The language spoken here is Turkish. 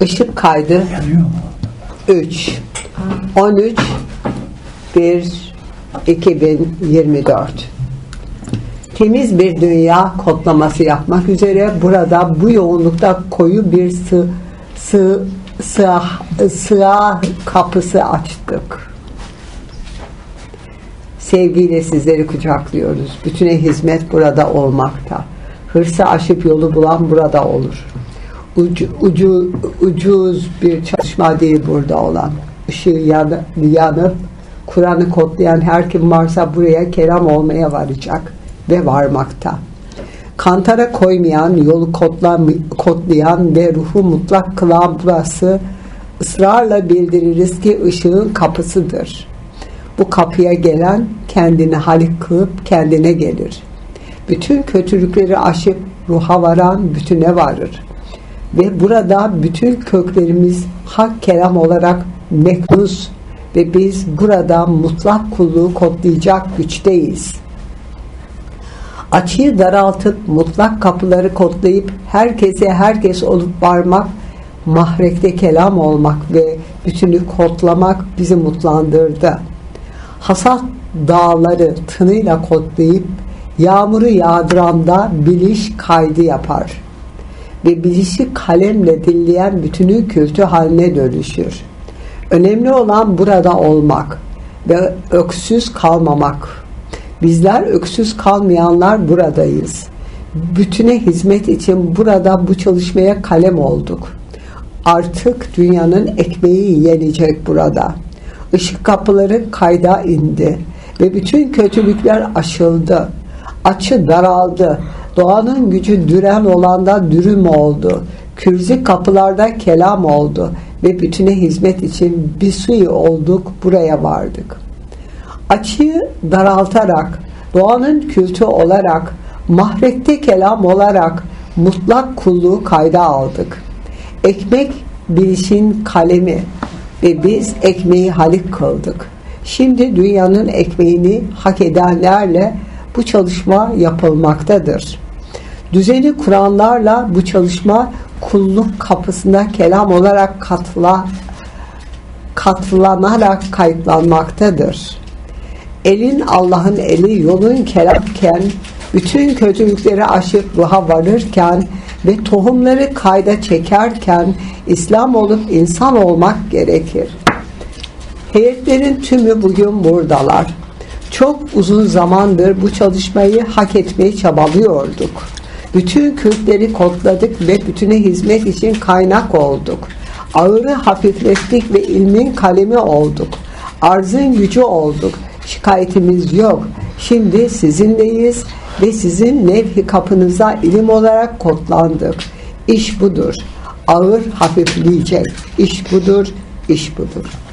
Işık kaydı Yanıyor mu? 3 13 1 2024 Temiz bir dünya kodlaması yapmak üzere burada bu yoğunlukta koyu bir sı, sı, sığah, sığah kapısı açtık. Sevgiyle sizleri kucaklıyoruz. Bütüne hizmet burada olmakta. Hırsı aşıp yolu bulan burada olur. Ucu, ucu, ucuz bir çalışma değil burada olan. Işığı yanı, yanıp Kur'an'ı kodlayan her kim varsa buraya kelam olmaya varacak ve varmakta. Kantara koymayan, yolu kodlan, kodlayan ve ruhu mutlak kılan burası ısrarla bildiririz ki ışığın kapısıdır. Bu kapıya gelen kendini halik kılıp kendine gelir. Bütün kötülükleri aşıp ruha varan bütüne varır. Ve burada bütün köklerimiz hak kelam olarak meknuz ve biz burada mutlak kulluğu kodlayacak güçteyiz. Açıyı daraltıp mutlak kapıları kodlayıp herkese herkes olup varmak, mahrekte kelam olmak ve bütünü kodlamak bizi mutlandırdı. Hasat dağları tınıyla kodlayıp yağmuru yağdıranda biliş kaydı yapar ve bilişi kalemle dinleyen bütünü kültü haline dönüşür. Önemli olan burada olmak ve öksüz kalmamak. Bizler öksüz kalmayanlar buradayız. Bütüne hizmet için burada bu çalışmaya kalem olduk. Artık dünyanın ekmeği yenecek burada. Işık kapıları kayda indi ve bütün kötülükler aşıldı. Açı daraldı. Doğanın gücü düren olanda dürüm oldu. Kürzi kapılarda kelam oldu ve bütüne hizmet için bir suyu olduk buraya vardık. Açıyı daraltarak, doğanın kültü olarak, mahrekte kelam olarak mutlak kulluğu kayda aldık. Ekmek bilişin kalemi ve biz ekmeği halik kıldık. Şimdi dünyanın ekmeğini hak edenlerle bu çalışma yapılmaktadır. Düzeni kuranlarla bu çalışma kulluk kapısına kelam olarak katla, katlanarak kayıtlanmaktadır. Elin Allah'ın eli yolun kelamken bütün kötülükleri aşıp ruha varırken ve tohumları kayda çekerken İslam olup insan olmak gerekir. Heyetlerin tümü bugün buradalar. Çok uzun zamandır bu çalışmayı hak etmeye çabalıyorduk. Bütün Kürtleri kodladık ve bütüne hizmet için kaynak olduk. Ağırı hafiflettik ve ilmin kalemi olduk. Arzın gücü olduk. Şikayetimiz yok. Şimdi sizinleyiz ve sizin nevhi kapınıza ilim olarak kodlandık. İş budur. Ağır hafifleyecek. İş budur, iş budur.